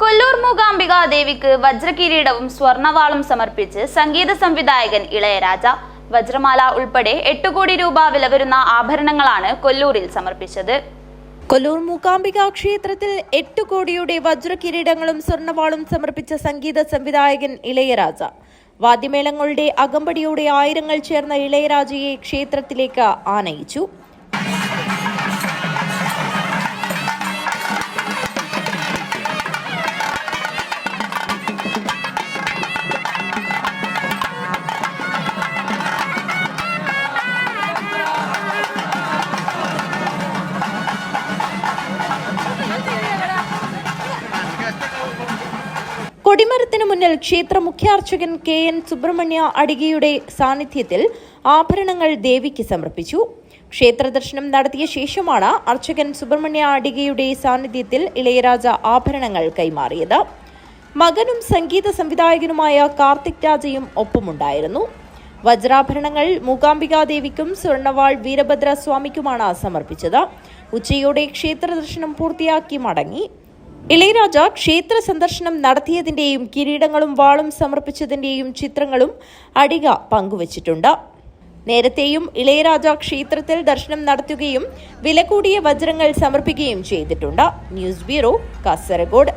കൊല്ലൂർ മൂകാംബിക ദേവിക്ക് വജ്രകിരീടവും സ്വർണവാളും സമർപ്പിച്ച് സംഗീത സംവിധായകൻ ഇളയരാജ. വജ്രമാല ഉൾപ്പെടെ എട്ട് കോടി രൂപ വില വരുന്ന ആഭരണങ്ങളാണ് കൊല്ലൂരിൽ സമർപ്പിച്ചത്. കൊല്ലൂർ മൂകാംബിക ക്ഷേത്രത്തിൽ എട്ട് കോടിയുടെ വജ്രകിരീടങ്ങളും സ്വർണവാളും സമർപ്പിച്ച സംഗീത സംവിധായകൻ ഇളയരാജ. വാദ്യമേളങ്ങളുടെ അകമ്പടിയോടെ ആയിരങ്ങൾ ചേർന്ന ഇളയരാജയെ ക്ഷേത്രത്തിലേക്ക് ആനയിച്ചു. കൊടിമരത്തിന് മുന്നിൽ ക്ഷേത്ര മുഖ്യാർച്ചകൻ കെ എൻ സുബ്രഹ്മണ്യ അടികയുടെ സാന്നിധ്യത്തിൽ ആഭരണങ്ങൾ ദേവിക്ക് സമർപ്പിച്ചു. ക്ഷേത്ര ദർശനം നടത്തിയ ശേഷമാണ് അർച്ചകൻ സുബ്രഹ്മണ്യ അടികയുടെ സാന്നിധ്യത്തിൽ ഇളയരാജ ആഭരണങ്ങൾ കൈമാറിയത്. മകനും സംഗീത സംവിധായകനുമായ കാർത്തിക് രാജയും ഒപ്പമുണ്ടായിരുന്നു. വജ്രാഭരണങ്ങൾ മൂകാംബികാദേവിക്കും സ്വർണവാൾ വീരഭദ്ര സ്വാമിക്കുമാണ് സമർപ്പിച്ചത്. ഉച്ചയോടെ ക്ഷേത്ര ദർശനം പൂർത്തിയാക്കി മടങ്ങി. ഇളയരാജ ക്ഷേത്ര സന്ദർശനം നടത്തിയതിന്റെയും കിരീടങ്ങളും വാളും സമർപ്പിച്ചതിന്റെയും ചിത്രങ്ങളും അടിക പങ്കുവച്ചിട്ടുണ്ട്. നേരത്തെയും ഇളയരാജ ക്ഷേത്രത്തിൽ ദർശനം നടത്തുകയും വില കൂടിയ വജ്രങ്ങൾ സമർപ്പിക്കുകയും ചെയ്തിട്ടുണ്ട്. News bureau Kasaragod.